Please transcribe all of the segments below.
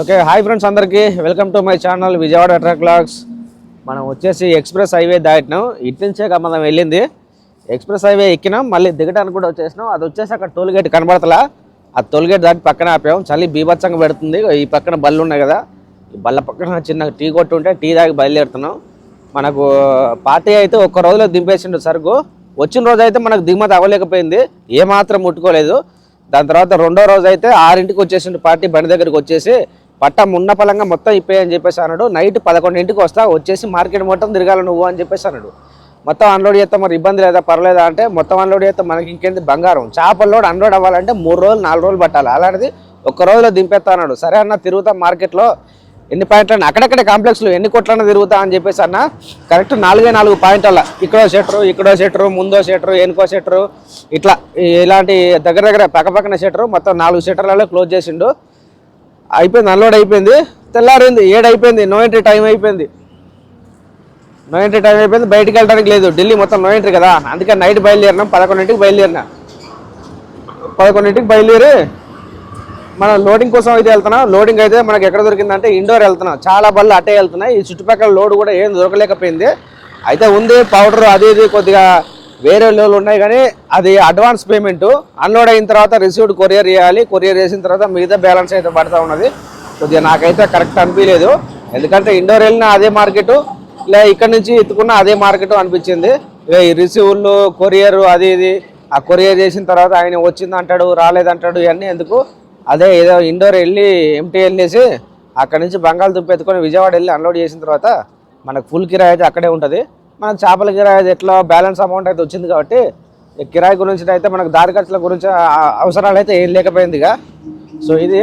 Okay hi friends అందరికీ. Welcome to my channel Vijayawada truck logs మనం వచ్చేసి express highway దాటినాం. ఇటు నుంచే మనం వెళ్ళింది. ఎక్స్ప్రెస్ హైవే ఎక్కినాం. మళ్ళీ దిగడానికి కూడా వచ్చేసినాం. అది వచ్చేసి అక్కడ టోల్ గేట్ కనబడతలా. ఆ టోల్ గేట్ దాటి పక్కన ఆపాం. చలి బీభత్సంగా పెడుతుంది. ఈ పక్కన బళ్ళు ఉన్నాయి కదా. ఈ బళ్ళ పక్కన చిన్న టీ కొట్టు ఉంటే టీ తాగి బయలుదేరుతున్నాం. మనకు పార్టీ అయితే ఒక్క రోజులో దింపేసిండు సరుకు. వచ్చిన రోజు అయితే మనకు దిగుమతి అవ్వలేకపోయింది. ఏమాత్రం ముట్టుకోలేదు. దాని తర్వాత రెండో రోజు అయితే ఆరింటికి వచ్చేసిండు పార్టీ బండి దగ్గరికి వచ్చేసి పట్టం ఉన్న పలంగా మొత్తం ఇప్పేయని చెప్పేసి అన్నాడు. నైట్ పదకొండింటికి వస్తా వచ్చేసి మార్కెట్ మొత్తం తిరగాల నువ్వు అని చెప్పేసి అన్నాడు. మొత్తం అన్లోడ్ చేస్తే మరి ఇబ్బంది లేదా పర్లేదా అంటే మొత్తం అన్లోడ్ చేస్తే మనకి ఇంకేంది బంగారం. చేపల లోడ్ అన్లోడ్ అవ్వాలంటే మూడు రోజులు నాలుగు రోజులు పట్టాలి. అలాంటిది ఒక్క రోజులో దింపేస్తా అన్నాడు. సరే అన్న తిరుగుతా మార్కెట్లో. ఎన్ని పాయింట్లు అక్కడక్కడ కాంప్లెక్స్లో ఎన్ని కొట్లన్నా తిరుగుతా అని చెప్పేసి అన్న కరెక్ట్ నాలుగే నాలుగు పాయింట్ల ఇక్కడో షెటరు ఇక్కడో షెటరు ముందో షెటరు ఎనుకో షెటరు ఇట్లా ఇలాంటి దగ్గర దగ్గర పక్కపక్కన షెటరు మొత్తం నాలుగు షెటర్లలో క్లోజ్ చేసిండు. అయిపోయింది అన్లోడ్ అయిపోయింది. తెల్లారింది ఏడు అయిపోయింది నో ఎంట్రీ టైం అయిపోయింది. నో ఎంట్రీ టైం అయిపోయింది బయటికి వెళ్ళడానికి లేదు. ఢిల్లీ మొత్తం నో ఎంట్రీ కదా. అందుకే నైట్ బయలుదేరినాం పదకొండింటికి బయలుదేరినా. పదకొండింటికి బయలుదేరి మనం లోడింగ్ కోసం అయితే వెళ్తున్నాం. లోడింగ్ అయితే మనకి ఎక్కడ దొరికిందంటే ఇండోర్ వెళ్తున్నాం. చాలా బళ్ళు అట్టే వెళ్తున్నాయి. ఈ చుట్టుపక్కల లోడ్ కూడా ఏం దొరకలేకపోయింది. అయితే ఉంది పౌడర్ అది ఇది కొద్దిగా వేరే లోన్లు ఉన్నాయి కానీ అది అడ్వాన్స్ పేమెంట్ అన్లోడ్ అయిన తర్వాత రిసీవ్డ్ కొరియర్ చేయాలి. కొరియర్ చేసిన తర్వాత మిగతా బ్యాలెన్స్ అయితే పడతా ఉన్నది. కొద్దిగా నాకైతే కరెక్ట్ అనిపించలేదు. ఎందుకంటే ఇండోర్ వెళ్ళిన అదే మార్కెట్ లే ఇక్కడ నుంచి ఎత్తుకున్న అదే మార్కెట్ అనిపించింది. ఈ రిసీవ్లు కొరియర్ అది ఇది ఆ కొరియర్ చేసిన తర్వాత ఆయన వచ్చింది అంటాడు రాలేదంటాడు ఇవన్నీ ఎందుకు? అదే ఏదో ఇండోర్ వెళ్ళి ఎంటీ వెళ్ళేసి అక్కడ నుంచి బంగాళదుంప ఎత్తుకొని విజయవాడ వెళ్ళి అన్లోడ్ చేసిన తర్వాత మనకు ఫుల్ కిరాయి అయితే అక్కడే ఉంటుంది. మనకు చేపల కిరాయి అయితే ఎట్లా బ్యాలెన్స్ అమౌంట్ అయితే వచ్చింది కాబట్టి కిరాయి గురించి అయితే మనకు దారి ఖర్చుల గురించి అవసరాలు అయితే ఏం లేకపోయింది ఇక. సో ఇది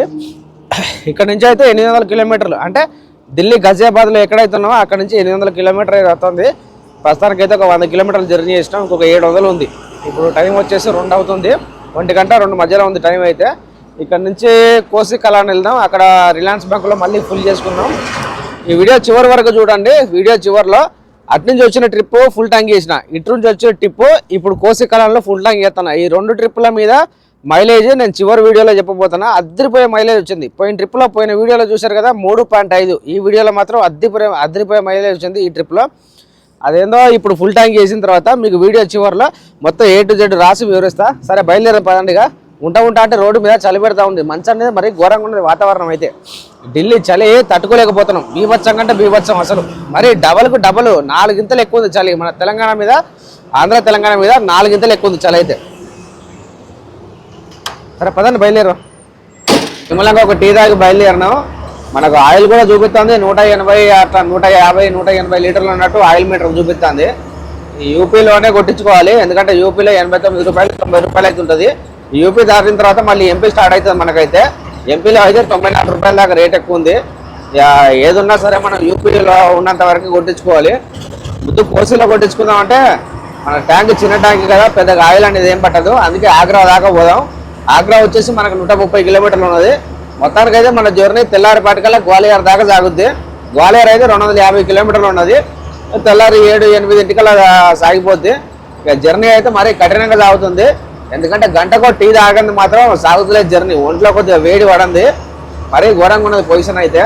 ఇక్కడ నుంచి అయితే ఎనిమిది వందల కిలోమీటర్లు. అంటే ఢిల్లీ గజియాబాద్లో ఎక్కడైతే ఉన్నామో అక్కడ నుంచి ఎనిమిది వందల కిలోమీటర్ అయితే వస్తుంది. ప్రస్తుతానికి అయితే ఒక వంద కిలోమీటర్లు జర్నీ చేసినాం. ఇంకొక ఏడు వందలు ఉంది. ఇప్పుడు టైం వచ్చేసి రెండు అవుతుంది. ఒంటి గంట రెండు మధ్యలో ఉంది టైం అయితే. ఇక్కడ నుంచి కోసి కళాని వెళ్దాం. అక్కడ రిలయన్స్ బ్యాంకులో మళ్ళీ ఫుల్ చేసుకున్నాం ఈ వీడియో చివరి వరకు చూడండి. వీడియో చివరిలో అటు నుంచి వచ్చిన ట్రిప్ ఫుల్ ట్యాంక్ చేసిన. ఇటు నుంచి వచ్చే ట్రిప్ ఇప్పుడు కోసి కాలంలో ఫుల్ ట్యాంక్ చేస్తాను ఈ రెండు ట్రిప్పుల మీద మైలేజ్ నేను చివరి వీడియోలో చెప్పబోతున్నా. అద్దరిపోయే మైలేజ్ వచ్చింది. పోయిన ట్రిప్లో పోయిన వీడియోలో చూశారు కదా మూడు పాయింట్ ఐదు. ఈ వీడియోలో మాత్రం అద్దరిపోయే అద్దరిపోయే మైలేజ్ వచ్చింది ఈ ట్రిప్లో అదేందో ఇప్పుడు ఫుల్ ట్యాంక్ చేసిన తర్వాత మీకు వీడియో చివరిలో మొత్తం ఏ టు జెడ్ రాసి వివరిస్తా. సరే బయలుదేరం పదండిగా. ఉంటా ఉంటా అంటే రోడ్డు మీద చలి పెడతా ఉంది. మంచి అనేది మరి ఘోరంగా ఉన్నది వాతావరణం అయితే. ఢిల్లీ చలి తట్టుకోలేకపోతున్నాం. బీభత్సం కంటే బీభత్సం అసలు. మరి డబల్కు డబల్ నాలుగింతలు ఎక్కువ ఉంది చలి. మన తెలంగాణ మీద ఆంధ్ర తెలంగాణ మీద నాలుగింతలు ఎక్కువ ఉంది చలి అయితే. సరే పదండి బయలుదేరు నిమ్మలంగా ఒక టీ తాగి బయలుదేరినాం. మనకు ఆయిల్ కూడా చూపిస్తుంది. నూట ఎనభై అట్లా నూట యాభై నూట ఎనభై లీటర్లు ఉన్నట్టు ఆయిల్ మీటర్ చూపిస్తుంది. యూపీలోనే కొట్టించుకోవాలి. ఎందుకంటే యూపీలో ఎనభై తొమ్మిది రూపాయలు తొంభై రూపాయలు అయితే ఉంటుంది యూపీ దాటిన తర్వాత మళ్ళీ ఎంపీ స్టార్ట్ అవుతుంది మనకైతే. ఎంపీలో అయితే తొంభై నాలుగు రూపాయల దాకా రేట్ ఎక్కువ ఉంది. ఏదున్నా సరే మనం యూపీలో ఉన్నంత వరకు కొట్టించుకోవాలి. ముందు కోసీలో కొట్టించుకుందాం అంటే మన ట్యాంక్ చిన్న ట్యాంక్ కదా పెద్దగా ఆయిల్ అనేది ఏం పట్టదు. అందుకే ఆగ్రా దాకా పోదాం. ఆగ్రా వచ్చేసి మనకు నూట ముప్పై కిలోమీటర్లు ఉన్నది. మొత్తానికి అయితే మన జర్నీ తెల్లారిపాటికల్లా గ్వాలియర్ దాకా సాగుద్ది. గ్వాలియర్ అయితే రెండు వందల యాభై కిలోమీటర్లు ఉన్నది. తెల్లారి ఏడు ఎనిమిది ఇంటికల్లా సాగిపోద్ది. ఇక జర్నీ అయితే మరీ కఠినంగా సాగుతుంది. ఎందుకంటే గంటకో టీ తాగంది మాత్రం సాగుతులేదు జర్నీ. ఒంట్లో కొద్దిగా వేడి పడింది. మరీ ఘోరంగా ఉన్నది పొజిషన్ అయితే.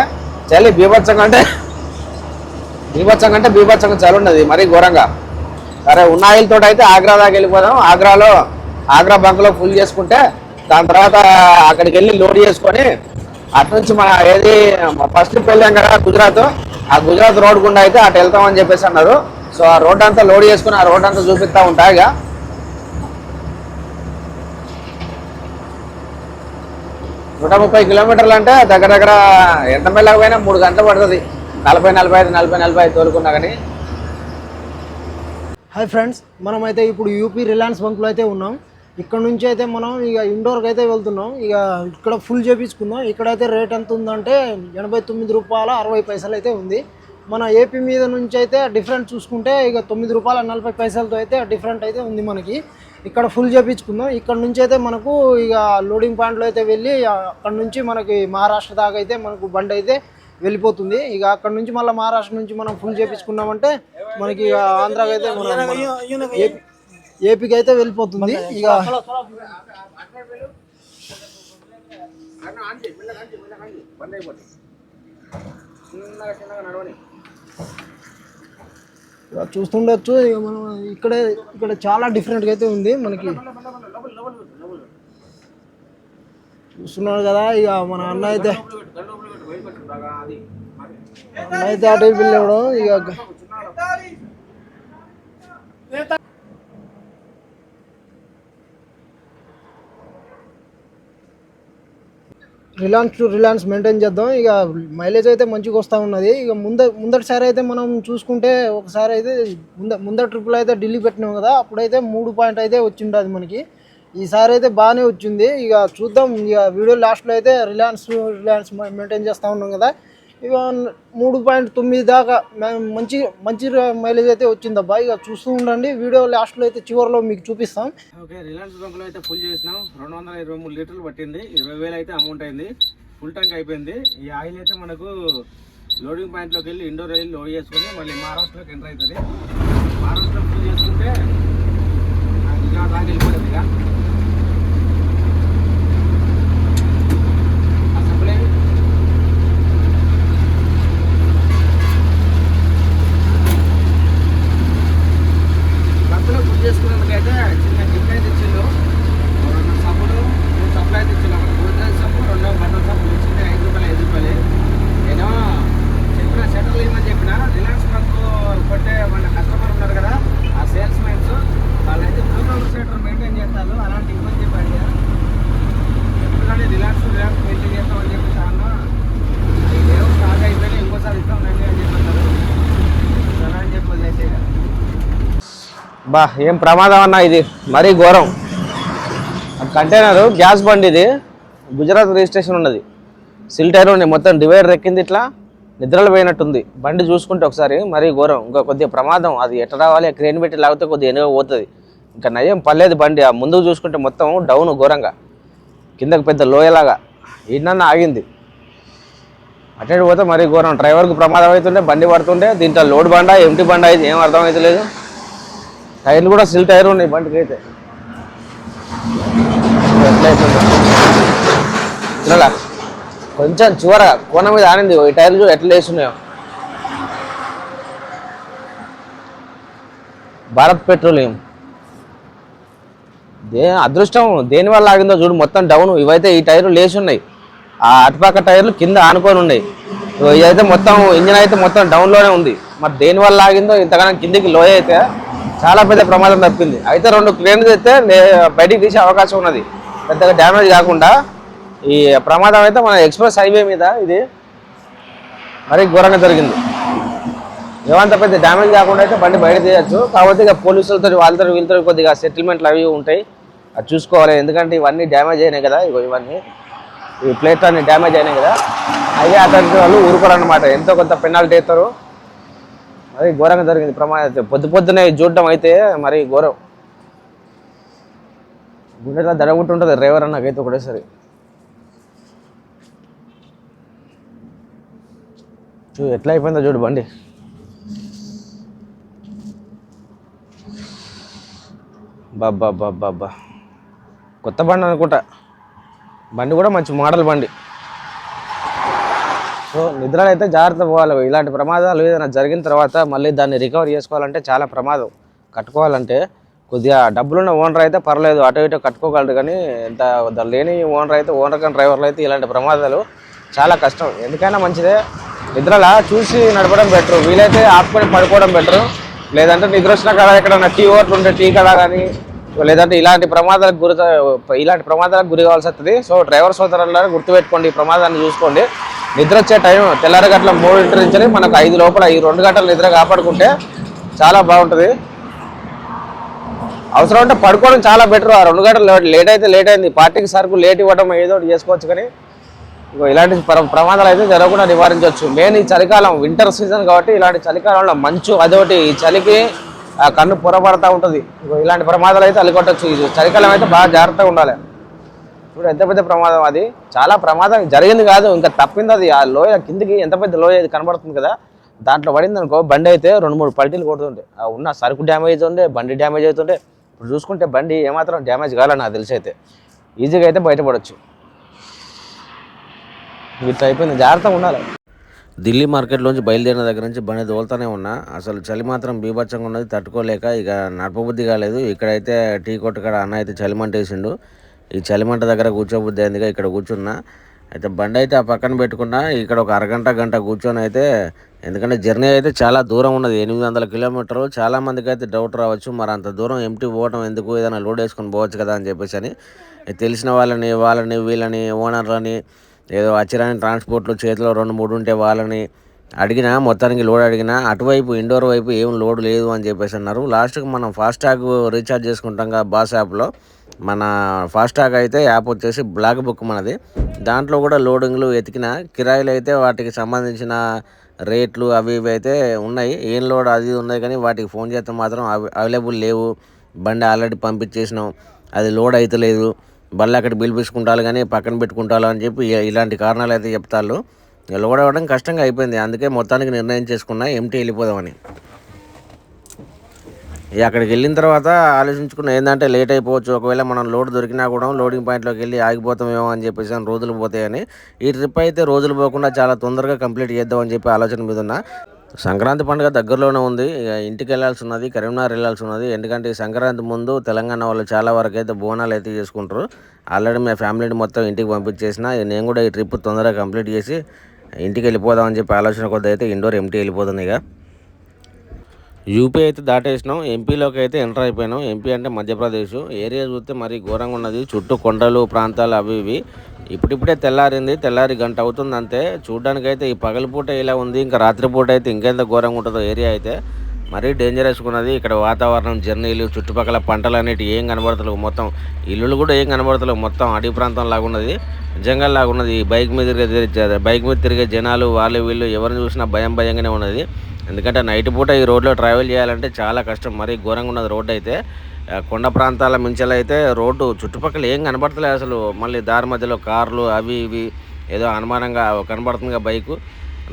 చలి బీభత్సంగా అంటే బీభత్సంగా అంటే బీభత్సంగా చలి ఉన్నది మరీ ఘోరంగా. సరే ఉన్న ఆయిల్ తోటి అయితే ఆగ్రా దాకా వెళ్ళిపోదాం. ఆగ్రాలో ఆగ్రా బంక్లో ఫుల్ చేసుకుంటే దాని తర్వాత అక్కడికి వెళ్ళి లోడ్ చేసుకొని అటు నుంచి మన ఏది ఫస్ట్ వెళ్ళాం కదా గుజరాత్. ఆ గుజరాత్ రోడ్ గుండా అయితే అటు వెళ్తామని చెప్పేసి అన్నారు. సో ఆ రోడ్ అంతా లోడ్ చేసుకుని ఆ రోడ్ అంతా చూపిస్తా ఉంటాయిగా నూట ముప్పై కిలోమీటర్లు అంటే దగ్గర దగ్గర ఎంత మెల్లకపోయినా మూడు గంటలు పడుతుంది. నలభై నలభై ఐదు నలభై నలభై ఐదు తోలుకున్నా కానీ. హాయ్ ఫ్రెండ్స్ మనమైతే ఇప్పుడు యూపీ రిలయన్స్ బంక్లో అయితే ఉన్నాం. ఇక్కడ నుంచి అయితే మనం ఇక ఇండోర్కి అయితే వెళ్తున్నాం. ఇక ఇక్కడ ఫుల్ చేపించుకుందాం. ఇక్కడైతే రేట్ ఎంత ఉందంటే ఎనభై తొమ్మిది రూపాయల అరవై పైసలు అయితే ఉంది. మన ఏపీ మీద నుంచి అయితే డిఫరెంట్ చూసుకుంటే ఇక తొమ్మిది రూపాయల నలభై పైసలతో అయితే డిఫరెంట్ అయితే ఉంది మనకి. ఇక్కడ ఫుల్ చేపించుకుందాం. ఇక్కడ నుంచి అయితే మనకు ఇక లోడింగ్ పాయింట్లో అయితే వెళ్ళి అక్కడ నుంచి మనకి మహారాష్ట్ర దాకా అయితే మనకు బండి అయితే వెళ్ళిపోతుంది. ఇక అక్కడ నుంచి మళ్ళీ మహారాష్ట్ర నుంచి మనం ఫుల్ చేపించుకున్నామంటే మనకి ఆంధ్రాకి అయితే మన మన ఏపీ ఏపీకి అయితే వెళ్ళిపోతుంది. ఇక చిన్నగా చిన్నగా నడవని ఇక చూస్తుండొచ్చు. ఇక మనం ఇక్కడ ఇక్కడ చాలా డిఫరెంట్గా అయితే ఉంది మనకి. చూస్తున్నారు కదా ఇక మన అన్న అయితే అన్న అయితే అటు వెళ్ళవడం ఇక రిలాన్స్ టు రిలాన్స్ మెయింటైన్ చేద్దాం. ఇక మైలేజ్ అయితే మంచిగా వస్తూ ఉన్నది. ఇక ముంద ముందటిసారి అయితే మనం చూసుకుంటే ఒకసారి అయితే ముంద ముందటి ట్రిప్లో అయితే ఢిల్లీ పెట్టినాం కదా అప్పుడైతే మూడు పాయింట్ అయితే వచ్చిండదు మనకి. ఈసారి అయితే బాగానే వచ్చింది. ఇక చూద్దాం. ఇక వీడియో లాస్ట్లో అయితే రిలయన్స్ రిలయన్స్ మెయింటైన్ చేస్తూ ఉన్నాం కదా. ఇక మూడు పాయింట్ తొమ్మిది దాకా మంచి మంచి మైలేజ్ అయితే వచ్చిందబ్బా. ఇక చూస్తూ ఉండండి. వీడియో లాస్ట్లో అయితే చివరిలో మీకు చూపిస్తాం. ఓకే రిలయన్స్ బంక్లో అయితే ఫుల్ చేసినాం. రెండు వందల ఇరవై మూడు లీటర్లు పట్టింది. ఇరవై వేలు అయితే అమౌంట్ అయింది. ఫుల్ ట్యాంక్ అయిపోయింది. ఈ ఆయిల్ అయితే మనకు లోడింగ్ పాయింట్లోకి వెళ్ళి ఇండోర్ వెళ్ళి లోడ్ చేసుకుని మళ్ళీ మహారాష్ట్రలోకి ఎంటర్ అవుతుంది. మహారాష్ట్రలో ఫుల్ చేసుకుంటే గుజరాత్ దాకా వెళ్ళిపోతుంది ఇక ఆ సప్లై బస్సులో బుక్ చేసుకున్నందుకైతే చిన్న గిఫ్ట్ అయితే ఇచ్చిండు రెండు సబ్బులు మూడు సబ్బులు అయితే ఇచ్చిండు ఒకటి గోద్రేజ్ సబ్బు రెండు బట్టల సబ్బులు ఇచ్చింది ఐదు రూపాయలు ఐదు రూపాయలు నేను చెప్పిన షట్టర్లు ఏమని చెప్పిన రిలయన్స్ బ్యాంక్ కొట్టే మన కస్టమర్ ఉన్నారు కదా ఆ సేల్స్ మెన్స్ వాళ్ళైతే టూ థౌసండ్ షట్టర్ మెయింటైన్ చేస్తారు అలాంటి ఇబ్బంది చెప్పాడు ఎప్పుడు కానీ రిలాక్స్ రిలాక్స్ మెయింటైన్ చేస్తామని చెప్పి చాలా ఏదో స్టాక్ అయిపోయినా ఇంకోసారి ఇస్తాం రండి అని చెప్పారు సరే అని చెప్పి వదిలేసేయ్ ఇక. అబ్బా ఏం ప్రమాదం అన్న ఇది. మరీ ఘోరం. కంటైనర్ గ్యాస్ బండి ఇది. గుజరాత్ రిజిస్ట్రేషన్ ఉన్నది. సిల్ టైర్ ఉంది. మొత్తం డివైడర్ ఎక్కింది ఇట్లా. నిద్రలు పోయినట్టుంది. బండి చూసుకుంటే ఒకసారి మరీ ఘోరం. ఇంకా కొద్దిగా ప్రమాదం. అది ఎట్ట రావాలి? క్రేన్ పెట్టి లాగితే కొద్దిగా ఎనుగ పోతుంది. ఇంకా నయం పర్లేదు బండి. ఆ ముందుకు చూసుకుంటే మొత్తం డౌన్ ఘోరంగా. కిందకి పెద్ద లోయలాగా. ఈయన ఆగింది. అటెండ్ పోతే మరీ ఘోరం. డ్రైవర్కి ప్రమాదం అవుతుండే బండి పడుతుండే. దీంట్లో లోడ్ బండ ఎంటీ బండ అయితే ఏం అర్థం అవుతలేదు. టైర్లు కూడా సిల్ టైర్ ఉన్నాయి బండికి అయితే ఎట్లా కొంచెం చివర కోన మీద ఆనింది ఈ టైర్లు చూడు ఎట్లా వేస్తున్నాయో భారత్ పెట్రోలియం. దే అదృష్టం దేని వల్ల ఆగిందో చూడు మొత్తం డౌన్. ఇవైతే ఈ టైర్లు లేచి ఉన్నాయి ఆ అటుపక్క టైర్లు కింద ఆనుకొని ఉన్నాయి. ఇదైతే మొత్తం ఇంజిన్ అయితే మొత్తం డౌన్లోనే ఉంది. మరి దేని వల్ల ఆగిందో ఇంతకన్నా కిందికి లోయ అయితే చాలా పెద్ద ప్రమాదం తప్పింది. అయితే రెండు క్రేన్లు అయితే బయటికి తీసే అవకాశం ఉన్నది. పెద్దగా డ్యామేజ్ కాకుండా ఈ ప్రమాదం అయితే మన ఎక్స్ప్రెస్ హైవే మీద ఇది మరీ ఘోరంగా జరిగింది. ఏమంత పెద్ద డ్యామేజ్ కాకుండా అయితే బండి బయట తీయచ్చు. కాకపోతే ఇక పోలీసులతో వాళ్ళతో వీళ్ళతో కొద్దిగా సెటిల్మెంట్లు అవి ఉంటాయి. అది చూసుకోవాలి. ఎందుకంటే ఇవన్నీ డ్యామేజ్ అయినాయి కదా. ఇగో ఇవన్నీ ఈ ప్లేట్ అన్ని డ్యామేజ్ అయినాయి కదా. అయ్యే అతనికి వాళ్ళు ఊరుకోరన్నమాట. ఎంతో కొంత పెనాల్టీ అవుతారు అది ఘోరంగా జరిగింది. ప్రమాదం. అయితే పొద్దు పొద్దునే చూడటం అయితే మరి ఘోరం. గుండెలా దడగుంటుంటుంది డ్రైవర్ అన్నకైతే ఒకటేసరి. చూ ఎట్లా అయిపోయిందో చూడు బండి. బాబ్బా బాబ్బా బాబ్బా కొత్త బండి అనుకుంటా. బండి కూడా మంచి మోడల్ బండి. సో నిద్రలో అయితే జాగ్రత్త పోవాలి. ఇలాంటి ప్రమాదాలు ఏదైనా జరిగిన తర్వాత మళ్ళీ దాన్ని రికవర్ చేసుకోవాలంటే చాలా ప్రమాదం. కట్టుకోవాలంటే కొద్దిగా డబ్బులున్న ఓనర్ అయితే పర్లేదు అటు ఇటు కట్టుకోగలరు కానీ ఇంత లేని ఓనర్ అయితే ఓనర్ కానీ డ్రైవర్లు అయితే ఇలాంటి ప్రమాదాలు చాలా కష్టం. ఎందుకైనా మంచిదే. నిద్రలా చూసి నడపడం బెటర్ వీలైతే ఆపుకొని పడుకోవడం బెటర్ లేదంటే నిద్ర వచ్చిన కదా ఎక్కడన్నా టీ ఓట్లు ఉంటే టీ కదా కానీ లేదంటే ఇలాంటి ప్రమాదాలకు గురి ఇలాంటి ప్రమాదాలకు గురి కావాల్సి వస్తుంది. సో డ్రైవర్ సోదరులారా గుర్తుపెట్టుకోండి ఈ ప్రమాదాన్ని చూసుకోండి. నిద్ర వచ్చే టైం తెల్లారి గంటల మూడింటి నుంచి మనకు ఐదు లోపల ఈ రెండు గంటలు నిద్ర కాపాడుకుంటే చాలా బాగుంటుంది. అవసరం అంటే పడుకోవడం చాలా బెటర్. ఆ రెండు గంటలు లేట్- అయితే లేట్ అయింది. పార్టీకి సరుకు లేట్ ఇవ్వడం ఏదో ఒకటి చేసుకోవచ్చు కానీ ఇగో ఇలాంటి ప్రమాదాలు అయితే జరగకుండా నివారించవచ్చు. మెయిన్ ఈ చలికాలం వింటర్ సీజన్ కాబట్టి ఇలాంటి చలికాలంలో మంచు అదొకటి ఈ చలికి ఆ కన్ను పొరపడతా ఉంటుంది. ఇలాంటి ప్రమాదాలు అయితే అలికొట్టచ్చు ఇది చలికాలం అయితే బాగా జాగ్రత్తగా ఉండాలి. చూడు ఎంత పెద్ద ప్రమాదం అది. చాలా ప్రమాదం జరిగింది కాదు ఇంకా తప్పింది అది. ఆ లోయ కిందికి ఎంత పెద్ద లోయ అది కనబడుతుంది కదా. దాంట్లో పడింది అనుకో బండి అయితే రెండు మూడు పల్టీలు కొడుతుండే. ఆ ఉన్న సరుకు డ్యామేజ్ ఉండే బండి డ్యామేజ్ అవుతుండే. ఇప్పుడు చూసుకుంటే బండి ఏమాత్రం డ్యామేజ్ కావాలని నాకు తెలిసి అయితే ఈజీగా అయితే బయటపడవచ్చు ఇట్లా అయిపోయింది. జాగ్రత్తగా ఉండాలి. ఢిల్లీ మార్కెట్లోంచి బయలుదేరిన దగ్గర నుంచి బండి దోలుతూనే ఉన్నా. అసలు చలి మాత్రం బీభత్సంగా ఉన్నది తట్టుకోలేక ఇక నడపబుద్ధి కాలేదు. ఇక్కడైతే టీ కొట్టు కాడ అన్న అయితే చలిమంటేసిండు. ఈ చలిమంట దగ్గర కూర్చోబుద్ధి అయిందిగా ఇక్కడ కూర్చున్నా. అయితే బండి అయితే ఆ పక్కన పెట్టుకున్నా. ఇక్కడ ఒక అరగంట గంట కూర్చొని అయితే ఎందుకంటే జర్నీ అయితే చాలా దూరం ఉన్నది. ఎనిమిది వందల కిలోమీటర్లు చాలా మందికి అయితే డౌట్ రావచ్చు. మరి అంత దూరం ఎంటీ పోవటం ఎందుకు? ఏదైనా లోడ్ వేసుకొని పోవచ్చు కదా అని చెప్పేసి అని. తెలిసిన వాళ్ళని వాళ్ళని వీళ్ళని ఓనర్లని ఏదో అచ్చిరాని ట్రాన్స్పోర్ట్లు చేతిలో రెండు మూడు ఉంటే వాళ్ళని అడిగినా మొత్తానికి లోడ్ అడిగినా అటువైపు ఇండోర్ వైపు ఏం లోడ్ లేదు అని చెప్పేసి అన్నారు. లాస్ట్కి మనం ఫాస్టాగ్ రీఛార్జ్ చేసుకుంటాం కదా బాస్ యాప్లో. మన ఫాస్టాగ్ అయితే యాప్ వచ్చేసి బ్లాక్ బుక్ మనది. దాంట్లో కూడా లోడింగ్లు ఎతికిన కిరాయిలు అయితే వాటికి సంబంధించిన రేట్లు అవి ఇవి అయితే ఉన్నాయి. ఏం లోడ్ అది ఉన్నాయి కానీ వాటికి ఫోన్ చేస్తే మాత్రం అవైలబుల్ లేవు. బండి ఆల్రెడీ పంపించేసినాం. అది లోడ్ అయితే లేదు. బళ్ళు అక్కడ పిలిపించుకుంటారు కానీ పక్కన పెట్టుకుంటారు అని చెప్పి ఇలాంటి కారణాలు అయితే చెప్తారు లోడ్ అవ్వడం కష్టంగా అయిపోయింది. అందుకే మొత్తానికి నిర్ణయం చేసుకున్నా ఎంటీ వెళ్ళిపోదామని. అక్కడికి వెళ్ళిన తర్వాత ఆలోచించుకున్న ఏంటంటే లేట్ అయిపోవచ్చు ఒకవేళ మనం లోడ్ దొరికినా కూడా లోడింగ్ పాయింట్లోకి వెళ్ళి ఆగిపోతామేమో అని చెప్పేసి అని రోజులు పోతాయని. ఈ ట్రిప్ అయితే రోజులు పోకుండా చాలా తొందరగా కంప్లీట్ చేద్దామని చెప్పి ఆలోచన మీద ఉన్నా. సంక్రాంతి పండుగ దగ్గరలోనే ఉంది. ఇక ఇంటికి వెళ్ళాల్సి ఉన్నది కరీంనగర్ వెళ్ళాల్సి ఉన్నది. ఎందుకంటే ఈ సంక్రాంతి ముందు తెలంగాణ వాళ్ళు చాలా వరకు అయితే బోనాలు అయితే చేసుకుంటారు. ఆల్రెడీ మా ఫ్యామిలీని మొత్తం ఇంటికి పంపించేసిన. నేను కూడా ఈ ట్రిప్ తొందరగా కంప్లీట్ చేసి ఇంటికి వెళ్ళిపోదామని చెప్పి ఆలోచన కొద్ది అయితే ఇండోర్ ఎంటీ వెళ్ళిపోతుంది ఇక. యూపీ అయితే దాటేసినాం ఎంపీలోకి అయితే ఎంటర్ అయిపోయినాం. ఎంపీ అంటే మధ్యప్రదేశ్. ఏరియా చూస్తే మరీ ఘోరంగా ఉన్నది. చుట్టూ కొండలు ప్రాంతాలు అవి ఇవి. ఇప్పుడిప్పుడే తెల్లారింది తెల్లారి గంట అవుతుంది అంతే. చూడ్డానికి అయితే ఈ పగలపూట ఇలా ఉంది ఇంకా రాత్రిపూట అయితే ఇంకెంత ఘోరంగా ఉంటుందో ఏరియా అయితే. మరీ డేంజరస్ ఉన్నది. ఇక్కడ వాతావరణం జర్నీలు చుట్టుపక్కల పంటలు అనేటివి ఏం కనబడతలేవు మొత్తం. ఇల్లులు కూడా ఏం కనబడతలేవు. మొత్తం అడవి ప్రాంతం లాగా ఉన్నది. జంగల్ లాగా ఉన్నది. ఈ బైక్ మీద తిరిగే బైక్ మీద తిరిగే జనాలు వాళ్ళు వీళ్ళు ఎవరిని చూసినా భయం భయంగానే ఉన్నది. ఎందుకంటే నైట్ పూట ఈ రోడ్లో ట్రావెల్ చేయాలంటే చాలా కష్టం. మరీ ఘోరంగా ఉన్నది రోడ్డు అయితే. కొండ ప్రాంతాల మించలు అయితే రోడ్డు చుట్టుపక్కల ఏం కనబడతలేదు అసలు. మళ్ళీ దారి మధ్యలో కార్లు అవి ఇవి ఏదో అనుమానంగా కనబడుతుందిగా బైకు.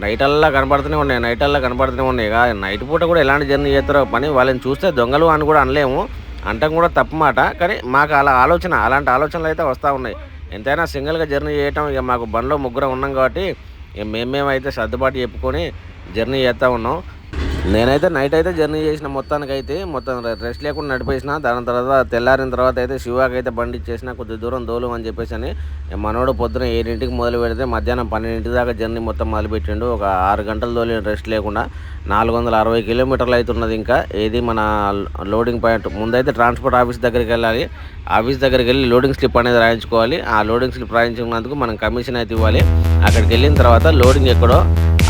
నైటల్లా కనబడుతూనే ఉన్నాయి నైటల్లా కనబడుతూనే ఉన్నాయి. నైట్ పూట కూడా ఎలాంటి జర్నీ చేస్తారో పని వాళ్ళని చూస్తే దొంగలు అని కూడా అనలేము. అంటాం కూడా తప్పు మాట కానీ మాకు అలా ఆలోచన అలాంటి ఆలోచనలు అయితే వస్తూ ఉన్నాయి. ఎంతైనా సింగిల్గా జర్నీ చేయటం ఇక మాకు బండ్లో ముగ్గురం ఉన్నాం కాబట్టి ఇక మేమేమైతే సర్దుబాటు చెప్పుకొని జర్నీ చేస్తూ ఉన్నాం. నేనైతే నైట్ అయితే జర్నీ చేసిన మొత్తానికి అయితే మొత్తం రెస్ట్ లేకుండా నడిపేసిన. దాని తర్వాత తెల్లారిన తర్వాత అయితే శివాకి అయితే బండి ఇచ్చేసిన కొద్ది దూరం దోలు అని చెప్పేసి అని మనోడు పొద్దున ఏడింటికి మొదలు పెడితే మధ్యాహ్నం పన్నెండింటి దాకా జర్నీ మొత్తం మొదలుపెట్టిండు. ఒక ఆరు గంటలు దోలి రెస్ట్ లేకుండా. నాలుగు వందల అరవై కిలోమీటర్లు అవుతున్నది ఇంకా. ఏది మన లోడింగ్ పాయింట్ ముందైతే ట్రాన్స్పోర్ట్ ఆఫీస్ దగ్గరికి వెళ్ళాలి. ఆఫీస్ దగ్గరికి వెళ్ళి లోడింగ్ స్లిప్ అనేది రాయించుకోవాలి. ఆ లోడింగ్ స్లిప్ రాయించుకున్నందుకు మనం కమిషన్ అయితే ఇవ్వాలి. అక్కడికి వెళ్ళిన తర్వాత లోడింగ్ ఎక్కడో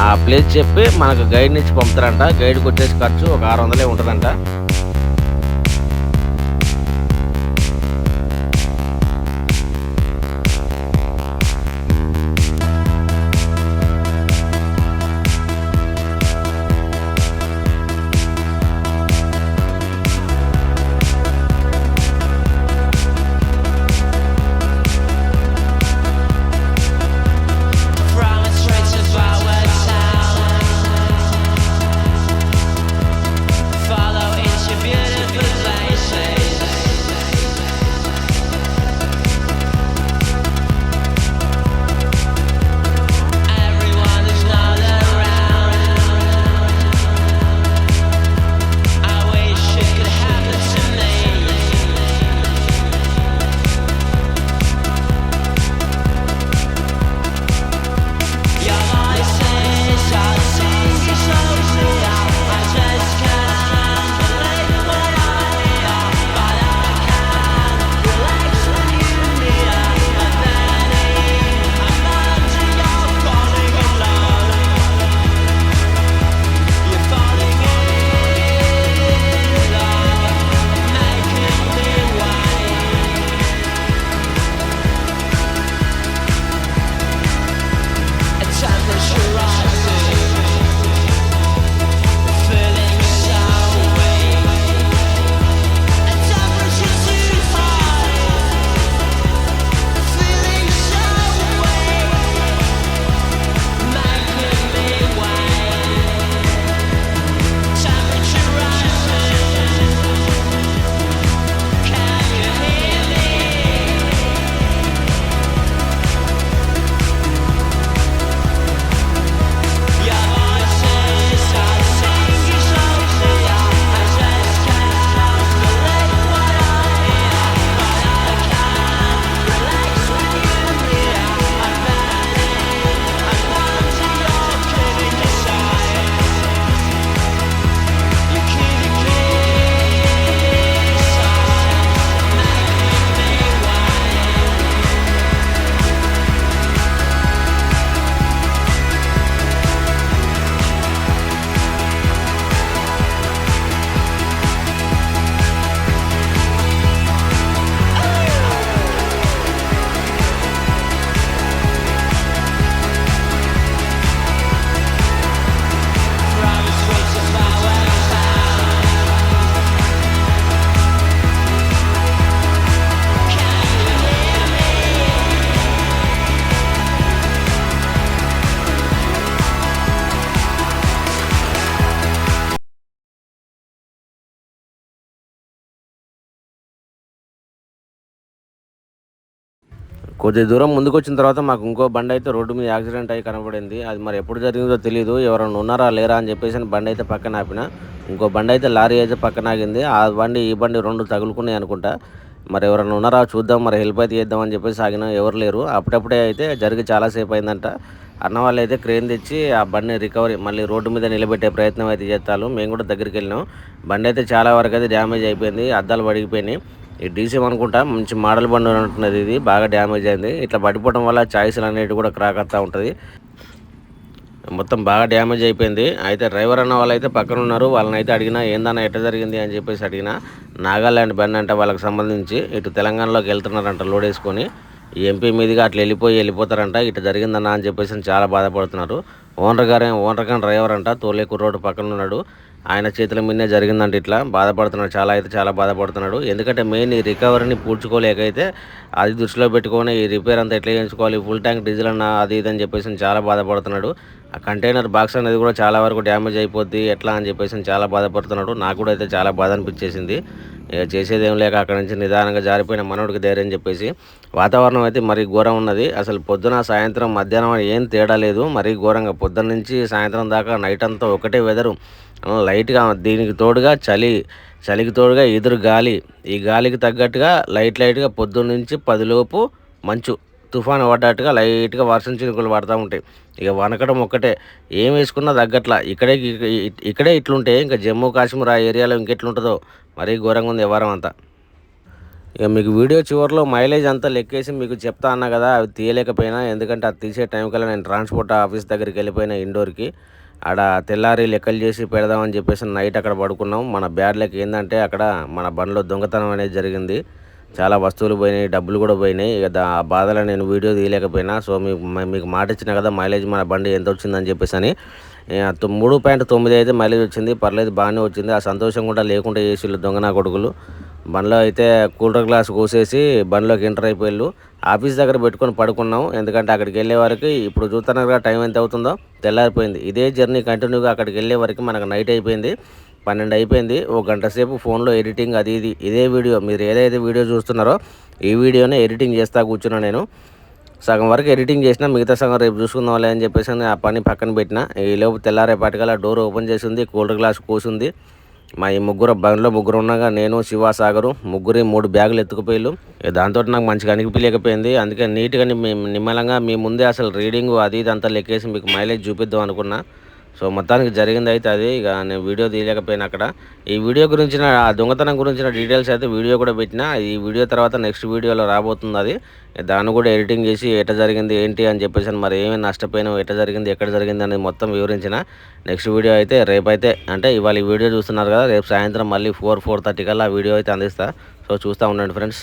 ఆ ప్లేస్ చెప్పి మనకు గైడ్ నుంచి పంపుతారంట. గైడ్కి వచ్చేసి ఖర్చు ఒక ఆరు వందలే ఉంటుందంట. కొద్ది దూరం ముందుకు వచ్చిన తర్వాత మాకు ఇంకో బండి అయితే రోడ్డు మీద యాక్సిడెంట్ అయి కనబడింది. అది మరి ఎప్పుడు జరిగిందో తెలియదు ఎవరైనా ఉన్నారా లేరా అని చెప్పేసి అని బండి అయితే పక్కన ఆపిన. ఇంకో బండి అయితే లారీ అయితే పక్కన ఆగింది. ఆ బండి ఈ బండి రెండు తగులుకున్నాయి అనుకుంటా. మరి ఎవరైనా ఉన్నారా చూద్దాం మరి హెల్ప్ అయితే చేద్దాం అని చెప్పేసి ఆగిన ఎవరు లేరు. అప్పుడప్పుడే అయితే జరిగి చాలాసేపు అయిందంట అన్న వాళ్ళు అయితే క్రేన్ తెచ్చి ఆ బండి రికవరీ మళ్ళీ రోడ్డు మీద నిలబెట్టే ప్రయత్నం అయితే చేస్తాను మేము కూడా దగ్గరికి వెళ్ళినాం. బండి అయితే చాలా వరకు అయితే డ్యామేజ్ అయిపోయింది. అద్దాలు పడిగిపోయినాయి ఈ డీసీఎం అనుకుంటా మంచి మోడల్ బండి ఉంటున్నది ఇది బాగా డ్యామేజ్ అయింది. ఇట్లా పడిపోవడం వల్ల ఛాయిస్లు అనేవి కూడా క్రాక్ అవుతూ ఉంటుంది. మొత్తం బాగా డ్యామేజ్ అయిపోయింది. అయితే డ్రైవర్ అన్న వాళ్ళు అయితే పక్కన ఉన్నారు. వాళ్ళని అయితే అడిగినా ఏందన్నా ఎట్ట జరిగింది? అని చెప్పేసి అడిగినా నాగాల్యాండ్ బండి అంటే వాళ్ళకి సంబంధించి ఇటు తెలంగాణలోకి వెళ్తున్నారంట లోడ్ వేసుకొని. ఈ ఎంపీ మీదుగా అట్లా వెళ్ళిపోయి వెళ్ళిపోతారంట ఇటు జరిగిందన్న అని చెప్పేసి చాలా బాధపడుతున్నారు. ఓనర్ గారే ఓనర్ కానీ డ్రైవర్ అంట తోలే కుర్రోడు పక్కన ఉన్నాడు. ఆయన చేతుల మీదనే జరిగిందంటే ఇట్లా. బాధపడుతున్నాడు. చాలా అయితే చాలా బాధపడుతున్నాడు. ఎందుకంటే మెయిన్ ఈ రికవరీని పూడ్చుకోలేకైతే అది దృష్టిలో పెట్టుకొని ఈ రిపేర్ అంతా ఎట్లా చేయించుకోవాలి ఫుల్ ట్యాంక్ డీజిల్ అన్న అది ఇది అని చెప్పేసి చాలా బాధపడుతున్నాడు. ఆ కంటైనర్ బాక్స్ అనేది కూడా చాలా వరకు డ్యామేజ్ అయిపోద్ది ఎట్లా అని చెప్పేసి చాలా బాధపడుతున్నాడు. నాకు కూడా అయితే చాలా బాధ అనిపించేసింది. చేసేది ఏం లేక అక్కడ నుంచి నిదానంగా జారిపోయిన మనోడికి ధైర్యం చెప్పేసి. వాతావరణం అయితే మరీ ఘోరం ఉన్నది. అసలు పొద్దున సాయంత్రం మధ్యాహ్నం ఏం తేడా లేదు. మరీ ఘోరంగా పొద్దున్న నుంచి సాయంత్రం దాకా నైట్ అంతా ఒకటే వెదరు. లైట్గా దీనికి తోడుగా చలి చలికి తోడుగా ఎదురు గాలి. ఈ గాలికి తగ్గట్టుగా లైట్ లైట్గా పొద్దున్న నుంచి పదిలోపు మంచు తుఫాను పడ్డట్టుగా లైట్గా వర్షం చినుకులు పడతా ఉంటాయి. ఇక వనకడం ఒక్కటే. ఏం వేసుకున్నా తగ్గట్లా. ఇక్కడే ఇక్కడే ఇట్లుంటే ఇంకా జమ్మూ కాశ్మీర్ ఆ ఏరియాలో ఇంకెట్లుంటుందో మరీ ఘోరంగా ఉంది వ్యవహారం అంతా. ఇక మీకు వీడియో చివరిలో మైలేజ్ అంతా లెక్కేసి మీకు చెప్తా అన్నా కదా అవి తీయలేకపోయినా. ఎందుకంటే అది తీసే టైం కల్లా నేను ట్రాన్స్పోర్ట్ ఆఫీస్ దగ్గరికి వెళ్ళిపోయినా ఇండోర్కి. ఆడ తెల్లారి లెక్కలు చేసి పెడదామని చెప్పేసి నైట్ అక్కడ పడుకున్నాం. మన బ్యాడ్ లెక్క ఏంటంటే అక్కడ మన బండిలో దొంగతనం అనేది జరిగింది. చాలా వస్తువులు పోయినాయి డబ్బులు కూడా పోయినాయి. ఇక దా- ఆ బాధలో నేను వీడియో తీయలేకపోయినా. సో మీకు మీకు మాట ఇచ్చిన కదా మైలేజ్ మన బండి ఎంత వచ్చిందని చెప్పేసి అని. మూడు పాయింట్ తొమ్మిది అయితే మైలేజ్ వచ్చింది. పర్లేదు బాగానే వచ్చింది. ఆ సంతోషం కూడా లేకుండా చేసి దొంగ నా కొడుకులు. బండ్లో అయితే కూలర్ గ్లాస్ కోసేసి బండ్లోకి ఎంటర్ అయిపోయాళ్ళు. ఆఫీస్ దగ్గర పెట్టుకొని పడుకున్నాం ఎందుకంటే అక్కడికి వెళ్ళే వరకు ఇప్పుడు చూస్తున్నారు టైం ఎంత అవుతుందో తెల్లారిపోయింది. ఇదే జర్నీ కంటిన్యూగా అక్కడికి వెళ్ళే వరకు మనకు నైట్ అయిపోయింది. పన్నెండు అయిపోయింది. ఒక గంట సేపు ఫోన్లో ఎడిటింగ్ అది ఇది. ఇదే వీడియో. మీరు ఏదైతే వీడియో చూస్తున్నారో ఈ వీడియోనే ఎడిటింగ్ చేస్తా కూర్చున్నా నేను. సగం వరకు ఎడిటింగ్ చేసిన మిగతా సగం రేపు చూసుకుందాంలే అని చెప్పేసి ఆ పని పక్కన పెట్టిన. ఈ లోపు తెల్లారేపాటికల్లా డోర్ ఓపెన్ చేసింది కూలర్ గ్లాస్ కోసింది మా ఈ ముగ్గురు బండిలో ముగ్గురు ఉన్నాగా నేను శివాసాగరు ముగ్గురు ముగ్గురి మూడు బ్యాగులు ఎత్తుకుపోయారు దాంతో నాకు మంచిగా అనిపించలేకపోయింది. అందుకే నీట్గా నిమ్- నిమ్మలంగా మీ ముందే అసలు రీడింగ్ అది ఇది అంతా లెక్కేసి మీకు మైలేజ్ చూపిద్దాం అనుకున్నా. సో మొత్తానికి జరిగింది అయితే అది. ఇక నేను వీడియో తీయలేకపోయినా అక్కడ. ఈ వీడియో గురించిన ఆ దొంగతనం గురించిన డీటెయిల్స్ అయితే వీడియో కూడా పెట్టిన. ఈ వీడియో తర్వాత నెక్స్ట్ వీడియోలో రాబోతుంది అది. దాన్ని కూడా ఎడిటింగ్ చేసి ఎట జరిగింది ఏంటి అని చెప్పేసి మరి ఏమేమి నష్టపోయినావు ఎట జరిగింది ఎక్కడ జరిగింది అనేది మొత్తం వివరించిన నెక్స్ట్ వీడియో అయితే రేపైతే. అంటే ఇవాళ ఈ వీడియో చూస్తున్నారు కదా రేపు సాయంత్రం మళ్ళీ ఫోర్ ఫోర్ థర్టీ కల్లా ఆ వీడియో అయితే అందిస్తా. సో చూస్తూ ఉండండి ఫ్రెండ్స్.